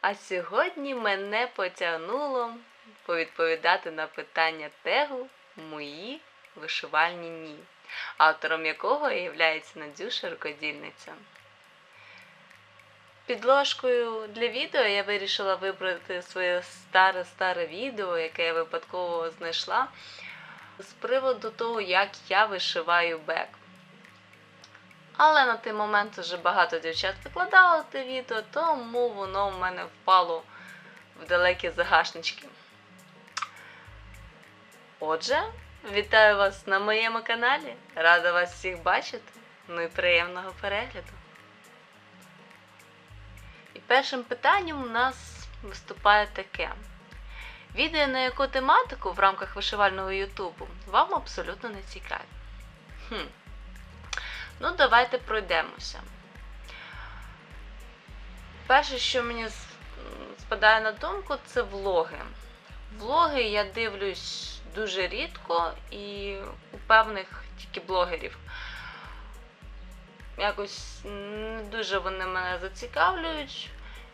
А сьогодні мене потягнуло повідповідати на питання тегу Мої вишивальні ні, автором якого є Надюша Рукодільниця. Підложкою для відео я вирішила вибрати своє старе-старе відео, яке я випадково знайшла, з приводу того, як я вишиваю бек. Але на той момент вже багато дівчат викладало те відео, тому воно в мене впало в далекі загашнички. Отже, вітаю вас на моєму каналі. Рада вас всіх бачити. Ну і приємного перегляду. І першим питанням у нас виступає таке. Відео на яку тематику в рамках вишивального Ютубу вам абсолютно не цікаві. Хм. Ну, давайте пройдемося. Перше, що мені спадає на думку, це влоги. Влоги я дивлюсь дуже рідко і у певних тільки блогерів. Якось не дуже вони мене зацікавлюють.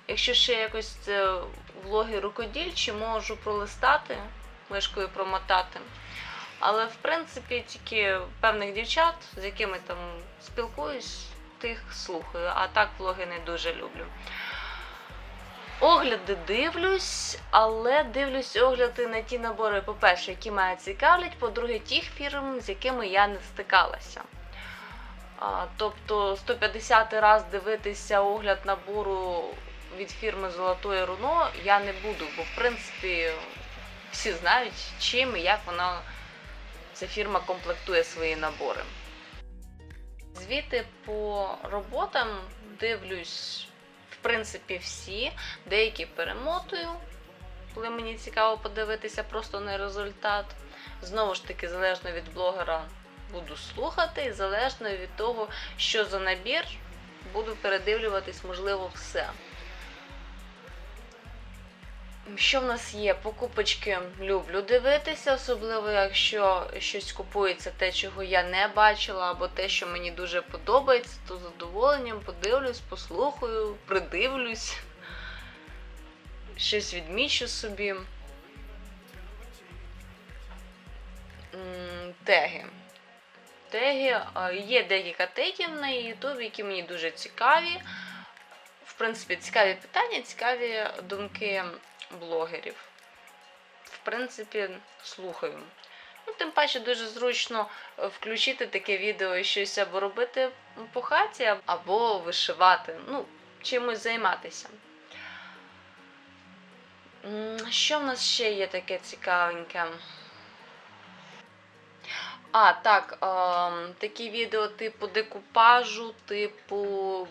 Якщо ще якось це влоги рукодільчі, можу пролистати, мишкою промотати. Але в принципі тільки певних дівчат, з якими там спілкуюсь, тих слухаю, а так влоги не дуже люблю. Огляди дивлюсь, але дивлюсь огляди на ті набори, по-перше, які мене цікавлять, по-друге, тих фірм, з якими я не стикалася. А, Тобто 150 раз дивитися огляд набору від фірми Золотое Руно я не буду, бо в принципі всі знають, чим і як вона ця фірма комплектує свої набори. Звіти по роботам дивлюсь, в принципі, всі, деякі перемотую, коли мені цікаво подивитися просто на результат. Знову ж таки, залежно від блогера буду слухати, і залежно від того, що за набір, буду передивлюватись, можливо, все. Що в нас є? Покупочки люблю дивитися, особливо якщо щось купується те, чого я не бачила, або те, що мені дуже подобається, то з задоволенням подивлюсь, послухаю, придивлюсь, щось відмічу собі. Теги. Теги. Є декілька тегів на Ютубі, які мені дуже цікаві. В принципі, цікаві питання, цікаві думки блогерів. В принципі, слухаю. Ну, Тим паче дуже зручно включити таке відео і щось або робити по хаті, або вишивати, ну, чимось займатися. Що в нас ще є таке цікавеньке? А, так, е, такі відео типу декупажу, типу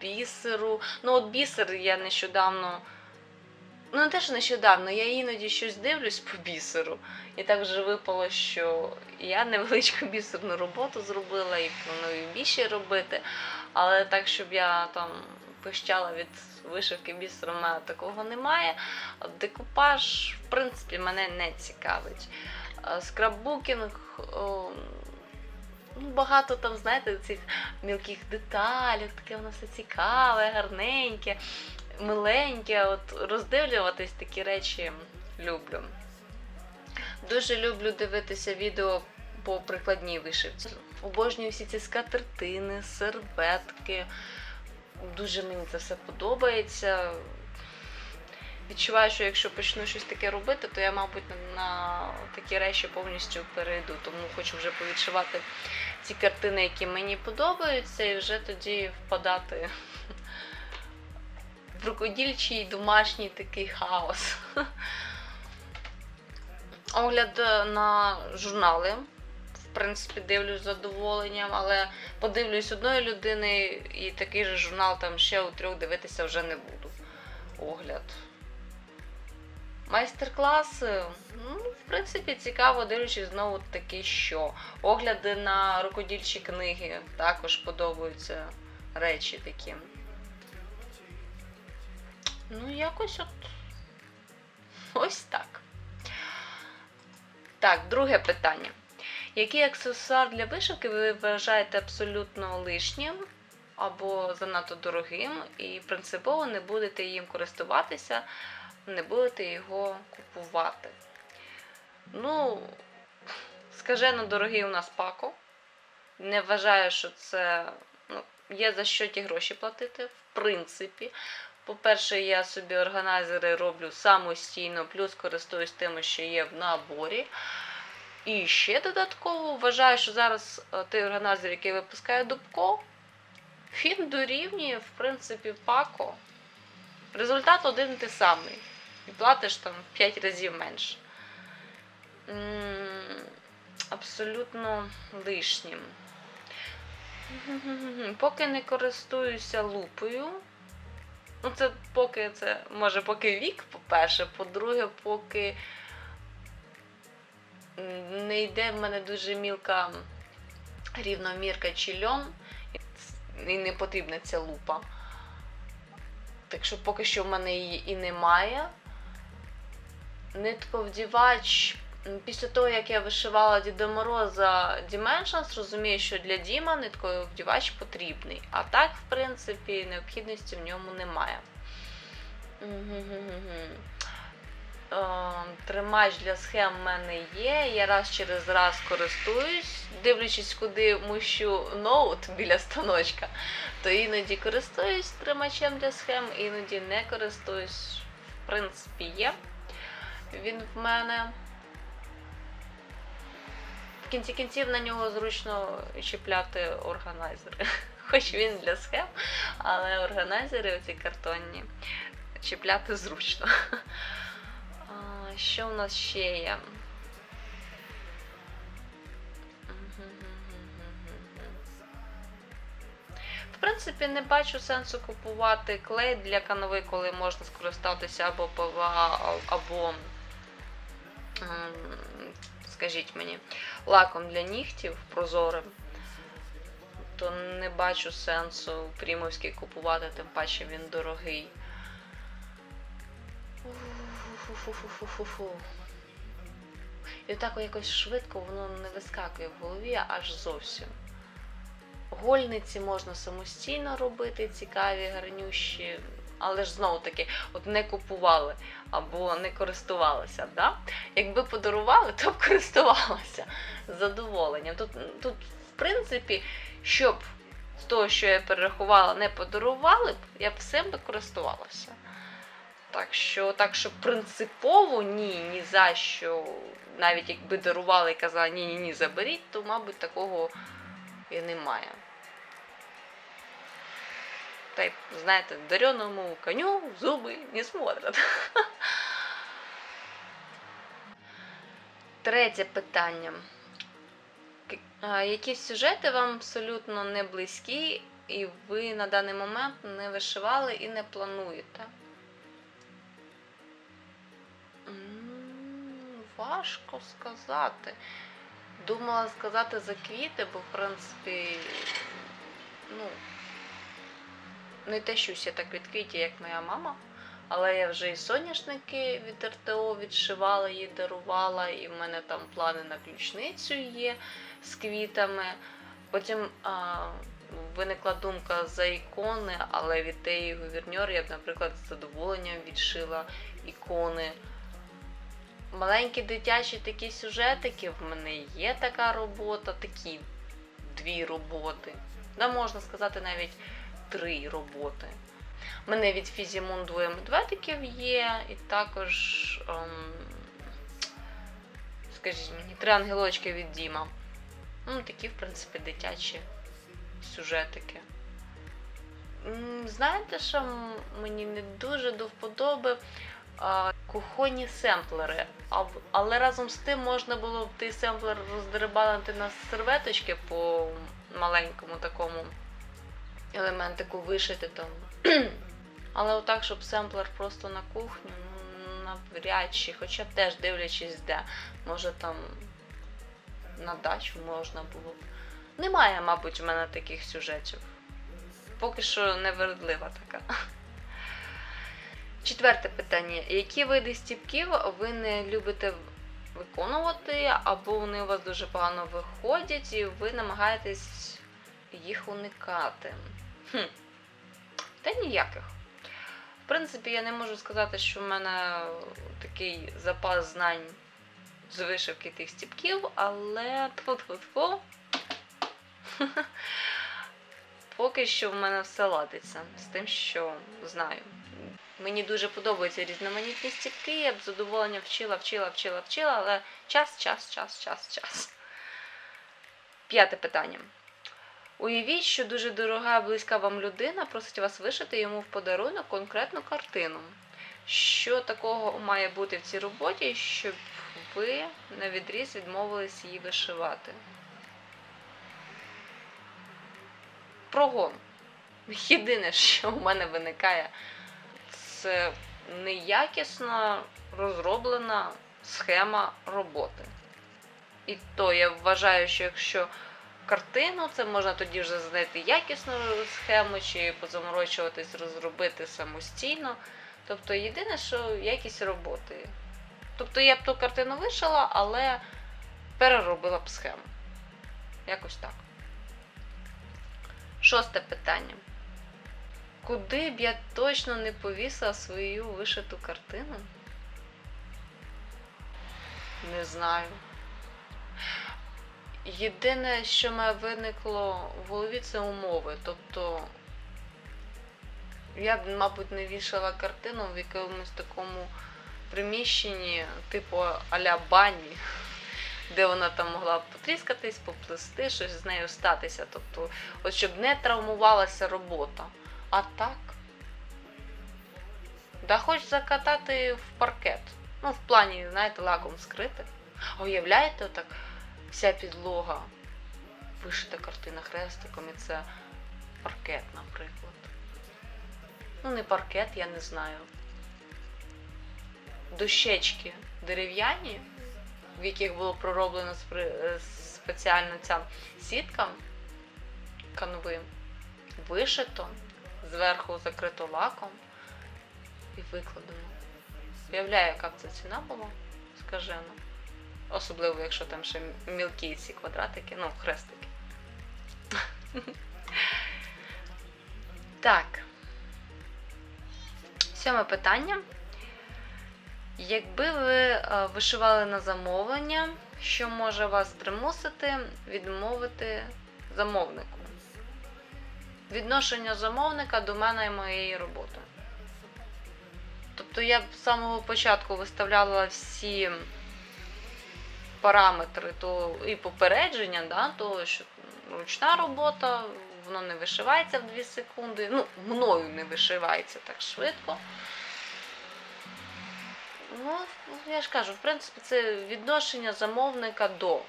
бісеру. Ну, от бісер я нещодавно. Ну, не те, що нещодавно, я іноді щось дивлюсь по бісеру. І так вже випало, що я невеличку бісерну роботу зробила і планую більше робити. Але так, щоб я там пищала від вишивки бісером, мене такого немає. Декупаж, в принципі, мене не цікавить. Скраббукінг. Ну, Багато там, знаєте, цих мілких деталей, таке воно все цікаве, гарненьке миленьке, от роздивлюватись такі речі люблю. Дуже люблю дивитися відео по прикладній вишивці. Обожнюю всі ці скатертини, серветки. Дуже мені це все подобається. Відчуваю, що якщо почну щось таке робити, то я, мабуть, на такі речі повністю перейду. Тому хочу вже повідшивати ці картини, які мені подобаються, і вже тоді впадати рукодільчий домашній такий хаос. Огляд на журнали. В принципі, дивлюсь з задоволенням, але подивлюсь одної людини і такий же журнал там ще у трьох дивитися вже не буду. Огляд. Майстер-класи. Ну, в принципі, цікаво, дивлячись знову таки, що. Огляди на рукодільчі книги також подобаються речі такі. Ну, якось от ось так. Так, друге питання. Який аксесуар для вишивки ви вважаєте абсолютно лишнім? або занадто дорогим, і принципово не будете їм користуватися, не будете його купувати. Ну, скажено, дорогий у нас пако. Не вважаю, що це є за що ті гроші платити, в принципі. По-перше, я собі органайзери роблю самостійно, плюс користуюсь тим, що є в наборі. І ще додатково вважаю, що зараз е, той органайзер, який випускає Дубко, він дорівнює, в принципі, пако. Результат один і той самий. І платиш там в 5 разів менше. Абсолютно лишнім. Поки не користуюся лупою. Ну, це поки це, може, поки вік, по-перше, по-друге, поки не йде в мене дуже мілка рівномірка чи льон, і не потрібна ця лупа. Так що поки що в мене її і немає. Нитковдівач. Після того, як я вишивала Діда Мороза Dimensions, розумію, що для Діма нитковдівач потрібний. А так, в принципі, необхідності в ньому немає. Е, Тримач для схем в мене є. Я раз через раз користуюсь, дивлячись, куди мущу ноут біля станочка, то іноді користуюсь тримачем для схем, іноді не користуюсь. В принципі, є. Він в мене. В кінці кінців на нього зручно чіпляти органайзери. Хоч він для схем, але органайзери оці картонні чіпляти зручно. Що у нас ще є? В принципі, не бачу сенсу купувати клей для канави, коли можна скористатися або ПВА, або, скажіть мені, лаком для нігтів прозорим. То не бачу сенсу прімовський купувати, тим паче він дорогий. І так якось швидко воно не вискакує в голові аж зовсім. Гольниці можна самостійно робити, цікаві, гарнющі, але ж знову таки, от не купували або не користувалися. Да? Якби подарували, то б користувалася задоволенням. Тут, тут, в принципі, щоб з того, що я перерахувала, не подарували б, я б всім би користувалася. Так що, так що принципово ні, ні за що, навіть якби дарували і казали ні-ні ні, заберіть, то, мабуть, такого і немає. Та знаєте, дареному коню зуби не смотрят. Третє питання. Які сюжети вам абсолютно не близькі, і ви на даний момент не вишивали і не плануєте? Важко сказати. Думала сказати за квіти, бо в принципі, ну, не тещуся так від квітів, як моя мама. Але я вже і соняшники від РТО відшивала, їй дарувала, і в мене там плани на ключницю є з квітами. Потім а, виникла думка за ікони, але від тієї гуверньор я б, наприклад, з задоволенням відшила ікони. Маленькі дитячі такі сюжетики, в мене є така робота, такі дві роботи. Да, можна сказати, навіть три роботи. У мене від Фізімун двоє медведиків є, і також, ем, скажіть мені, три ангелочки від Діма. Ну, такі, в принципі, дитячі сюжетики. Знаєте, що мені не дуже до вподоби кухонні семплери. Але разом з тим можна було б той семплер роздерибанити на серветочки по маленькому такому елементику вишити там. Але отак, щоб семплер просто на кухню, ну навряд чи, хоча б теж дивлячись де. Може там на дачу можна було б. Немає, мабуть, в мене таких сюжетів. Поки що невередлива така. Четверте питання. Які види стіпків ви не любите виконувати, або вони у вас дуже погано виходять, і ви намагаєтесь їх уникати? Хм. Та ніяких. В принципі, я не можу сказати, що в мене такий запас знань з вишивки тих стіпків, але тьфу-тьфу-тьфу. Поки що в мене все ладиться з тим, що знаю. Мені дуже подобаються різноманітні стіпки, я б з задоволенням вчила, вчила, вчила, вчила, але час, час, час, час, час. П'яте питання. Уявіть, що дуже дорога, близька вам людина просить вас вишити йому в подарунок конкретну картину. Що такого має бути в цій роботі, щоб ви на відріз відмовились її вишивати? Прогон. Єдине, що в мене виникає, це неякісно розроблена схема роботи. І то я вважаю, що якщо картину, це можна тоді вже знайти якісну схему чи позаморочуватись, розробити самостійно. Тобто єдине, що якість роботи. Тобто я б ту картину вишила, але переробила б схему. Якось так. Шосте питання. Куди б я точно не повісила свою вишиту картину? Не знаю. Єдине, що мене виникло в голові, це умови. Тобто я мабуть, не вішала картину в якомусь такому приміщенні, типу а-ля бані, де вона там могла потріскатись, поплести, щось з нею статися. Тобто, от щоб не травмувалася робота. А так. Да хоч закатати в паркет. Ну, в плані, знаєте, лаком скрити. А уявляєте, отак вся підлога, вишита картина хрестиком, і це паркет, наприклад. Ну, не паркет, я не знаю. Дощечки дерев'яні, в яких було пророблено е, спеціально ця сітка канви, вишито, зверху закрито лаком і викладено. Уявляю, яка б це ціна була, скажено. Особливо, якщо там ще мілкі ці квадратики, ну, хрестики. Так. Сьоме питання. Якби ви е, вишивали на замовлення, що може вас примусити відмовити замовнику? Відношення замовника до мене і моєї роботи. Тобто я з самого початку виставляла всі параметри то і попередження, да, того, що ручна робота, воно не вишивається в 2 секунди. Ну, мною не вишивається так швидко. Ну, я ж кажу, в принципі, це відношення замовника до.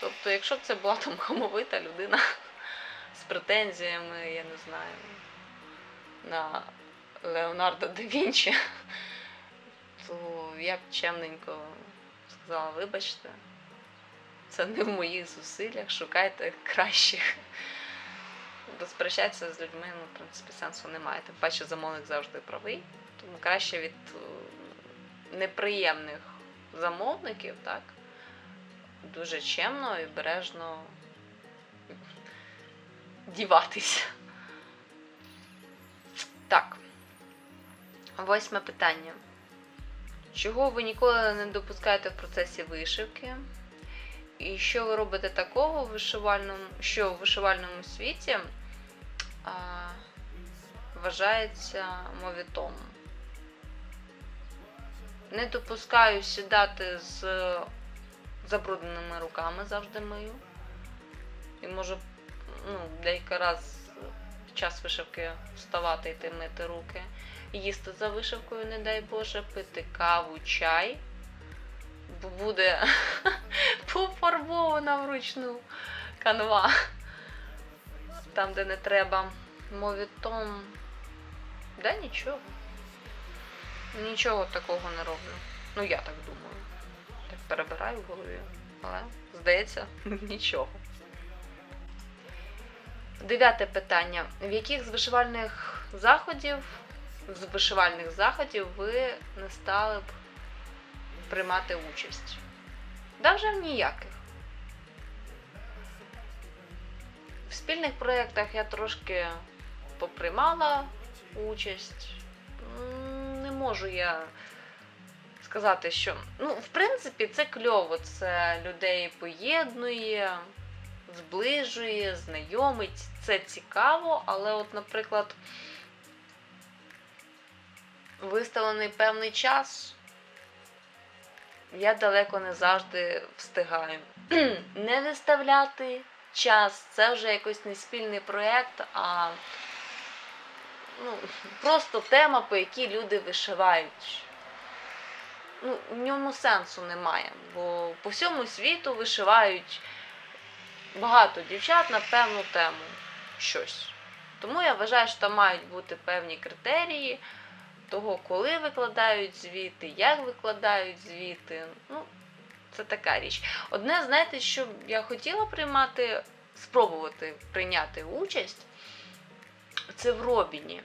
Тобто, якщо б це була там хамовита людина з претензіями, я не знаю, на Леонардо да Вінчі, то я б чемненько сказала, вибачте, це не в моїх зусиллях, шукайте кращих. Розпрощатися з людьми, ну, в принципі, сенсу немає. Тим паче замовник завжди правий. Тому краще від е, неприємних замовників, так, дуже чемно і бережно діватися. Так. Восьме питання. Чого ви ніколи не допускаєте в процесі вишивки? І що ви робите такого в вишивальному, що в вишивальному світі а, вважається мовітом? Не допускаю сідати з забрудненими руками, завжди мию. І можу ну, деякий раз під час вишивки вставати йти мити руки їсти за вишивкою, не дай Боже, пити каву, чай, бо буде пофарбована вручну канва. Там, де не треба мовітом. Да нічого. Нічого такого не роблю. Ну, я так думаю. Так перебираю в голові. Але, здається, нічого. Дев'яте питання. В яких з вишивальних заходів з вишивальних заходів ви не стали б приймати участь? Да вже ніяких. В спільних проєктах я трошки поприймала участь. Не можу я сказати, що. Ну, в принципі, це кльово, це людей поєднує, зближує, знайомить, це цікаво, але, от, наприклад, виставлений певний час, я далеко не завжди встигаю. Не виставляти час, це вже якийсь не спільний проєкт, а ну, просто тема, по якій люди вишивають. Ну, в ньому сенсу немає, бо по всьому світу вишивають багато дівчат на певну тему щось. Тому я вважаю, що там мають бути певні критерії того, коли викладають звіти, як викладають звіти. Ну, це така річ. Одне, знаєте, що я хотіла приймати, спробувати прийняти участь, це в Робіні.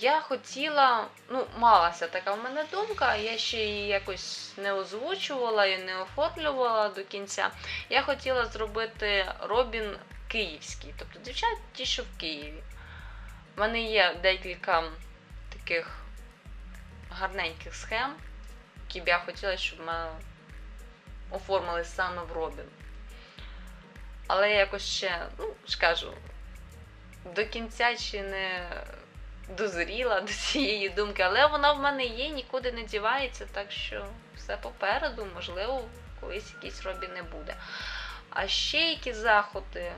Я хотіла, ну, малася така в мене думка, я ще її якось не озвучувала і не оформлювала до кінця. Я хотіла зробити Робін київський, тобто дівчат ті, що в Києві. У мене є декілька таких гарненьких схем, які б я хотіла, щоб ми оформили саме в Робін. Але я якось ще, ну, ж кажу, до кінця чи не дозріла до цієї думки, але вона в мене є, нікуди не дівається, так що все попереду, можливо, колись якийсь робі не буде. А ще які заходи.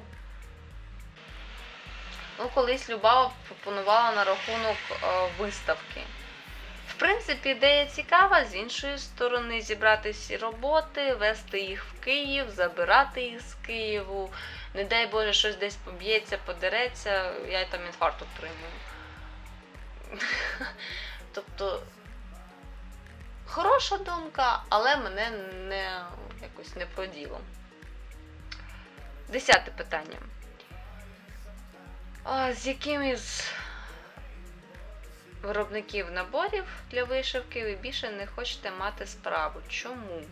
Ну, колись Любава пропонувала на рахунок е, виставки. В принципі, ідея цікава, з іншої сторони, зібрати всі роботи, вести їх в Київ, забирати їх з Києву. Не дай Боже, щось десь поб'ється, подереться, я там інфаркт отримую. Тобто хороша думка, але мене не якось не по ділу. Десяте питання. З яким із виробників наборів для вишивки ви більше не хочете мати справу? Чому?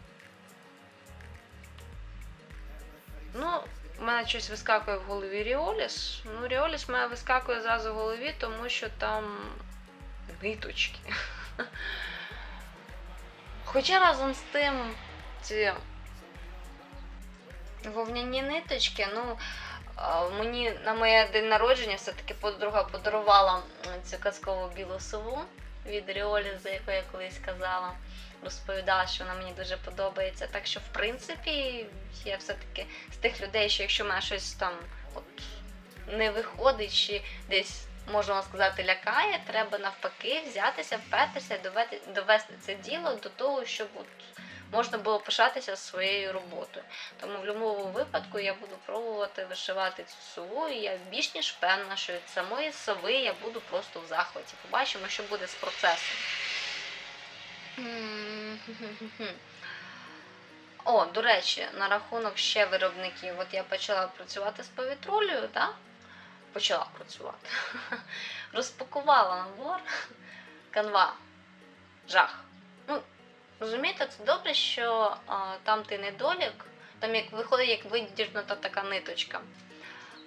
Ну, у мене щось вискакує в голові Ріоліс. Ну, Ріоліс в мене вискакує зразу в голові, тому що там ниточки. Хоча разом з тим ці вовняні ниточки, ну, мені на моє день народження все-таки подруга подарувала цю казкову білу сову від Ріолі, за яку я колись казала. Розповідала, що вона мені дуже подобається. Так що, в принципі, я все-таки з тих людей, що якщо мене щось там от, не виходить, чи десь, можна сказати, лякає, треба навпаки взятися, впертися, довести, довести це діло до того, щоб от, можна було пишатися своєю роботою. Тому в будь-якому випадку я буду пробувати вишивати цю сову, і я більш ніж певна, що від самої сови я буду просто в захваті. Побачимо, що буде з процесом. О, до речі, на рахунок ще виробників. От я почала працювати з повітролею, так? Почала працювати. Розпакувала набор. Канва. Жах. Розумієте, це добре, що а, там ти недолік, там як виходить, як видірнута така ниточка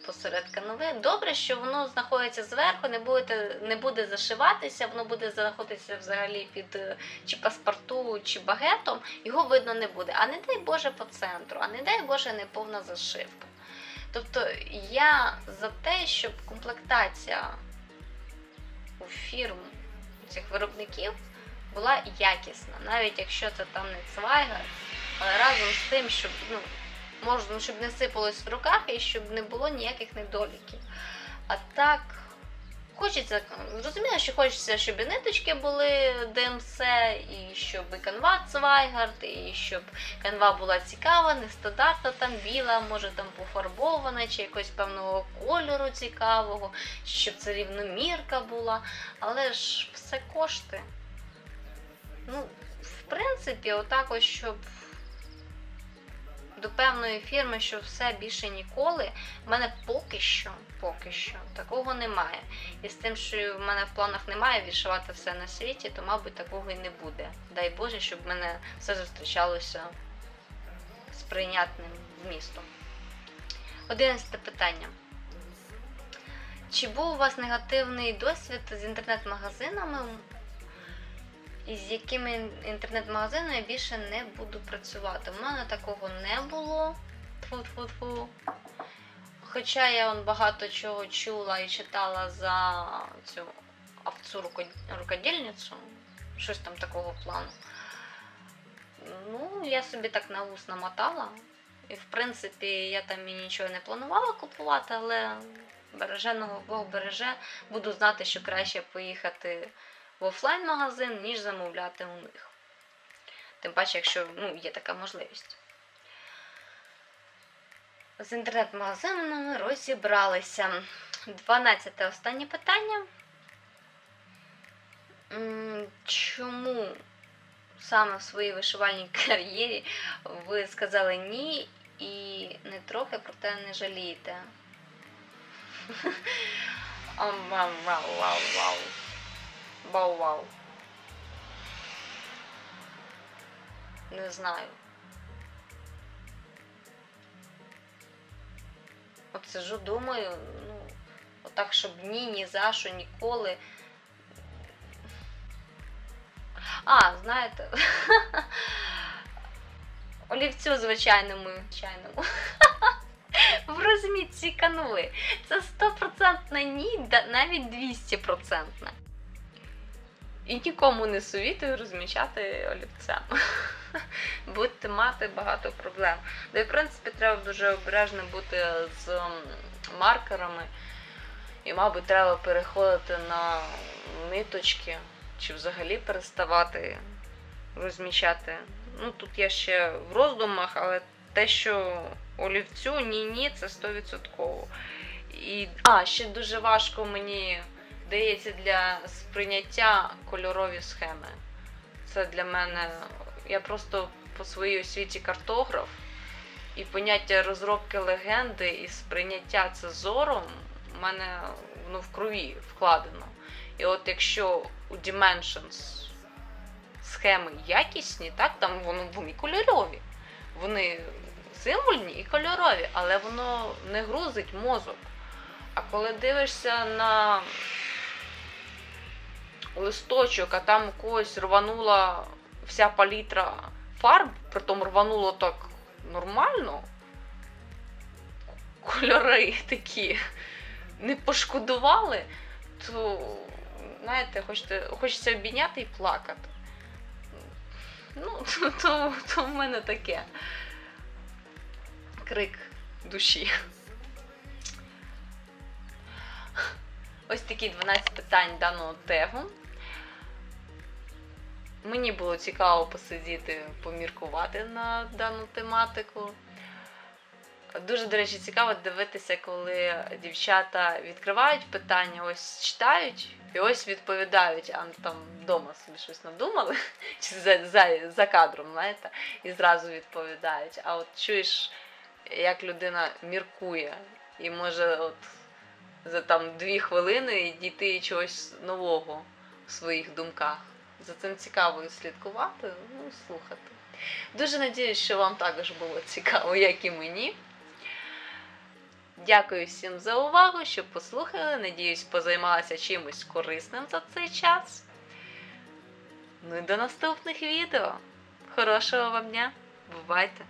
посеред канови. Добре, що воно знаходиться зверху, не буде, не буде зашиватися, воно буде знаходитися взагалі під е, чи паспорту, чи багетом, його видно не буде. А не дай Боже по центру, а не дай Боже не повна зашивка. Тобто я за те, щоб комплектація у фірм цих виробників була якісна, навіть якщо це там не цвайгар, але разом з тим, щоб ну, можна, щоб не сипалось в руках і щоб не було ніяких недоліків. А так, хочеться, зрозуміло, що хочеться, щоб і ниточки були ДМС, і щоб і канва Цвайгард, і щоб канва була цікава, не стандартна там біла, може там пофарбована, чи якогось певного кольору цікавого, щоб це рівномірка була. Але ж все кошти. Ну, в принципі, отак ось, щоб до певної фірми, що все більше ніколи, в мене поки що, поки що такого немає. І з тим, що в мене в планах немає відшивати все на світі, то, мабуть, такого і не буде. Дай Боже, щоб в мене все зустрічалося з прийнятним вмістом. Одинадцяте питання. Чи був у вас негативний досвід з інтернет-магазинами, і з якими інтернет-магазинами я більше не буду працювати? У мене такого не було. Тфу-тфу-тфу. Хоча я вон багато чого чула і читала за цю овцу рукодільницю, щось там такого плану. Ну, я собі так на вус намотала. І в принципі я там і нічого не планувала купувати, але береженого Бог береже. Буду знати, що краще поїхати в офлайн-магазин, ніж замовляти у них. Тим паче, якщо ну, є така можливість. З інтернет-магазинами розібралися. 12 останнє питання. Чому саме в своїй вишивальній кар'єрі ви сказали ні і не трохи про те не жалієте? Вау, вау, вау, вау. Вау, вау. Не знаю. От сижу, думаю, ну, отак, щоб ні, ні за що, ніколи. А, знаєте, олівцю звичайному, звичайному. В розмітці канви. Це стопроцентне ні, навіть 200%. І нікому не совітую розмічати олівцем. Будете мати багато проблем. І в принципі треба дуже обережно бути з маркерами. І, мабуть, треба переходити на ниточки, чи взагалі переставати розміщати. Ну, тут я ще в роздумах, але те, що олівцю ні-ні, це 100%. І, а, ще дуже важко мені дається для сприйняття кольорові схеми. Це для мене. Я просто по своїй освіті картограф, і поняття розробки легенди і сприйняття це зором у мене ну, в крові вкладено. І от якщо у Dimensions схеми якісні, так, там воно, вони кольорові. Вони символьні і кольорові, але воно не грузить мозок. А коли дивишся на листочок, а там у когось рванула вся палітра фарб, притом рвануло так нормально, кольори такі не пошкодували, то, знаєте, хочете, хочеться обійняти і плакати. Ну, то, то, то в мене таке крик душі. Ось такі 12 питань даного тегу. Мені було цікаво посидіти, поміркувати на дану тематику. Дуже, до речі, цікаво дивитися, коли дівчата відкривають питання, ось читають і ось відповідають, а там вдома собі щось надумали, чи за, за, за кадром, знаєте, і зразу відповідають. А от чуєш, як людина міркує, і може от за там дві хвилини дійти чогось нового в своїх думках. За цим цікаво слідкувати, ну, слухати. Дуже надіюсь, що вам також було цікаво, як і мені. Дякую всім за увагу, що послухали. Надіюсь, позаймалася чимось корисним за цей час. Ну і до наступних відео. Хорошого вам дня! Бувайте!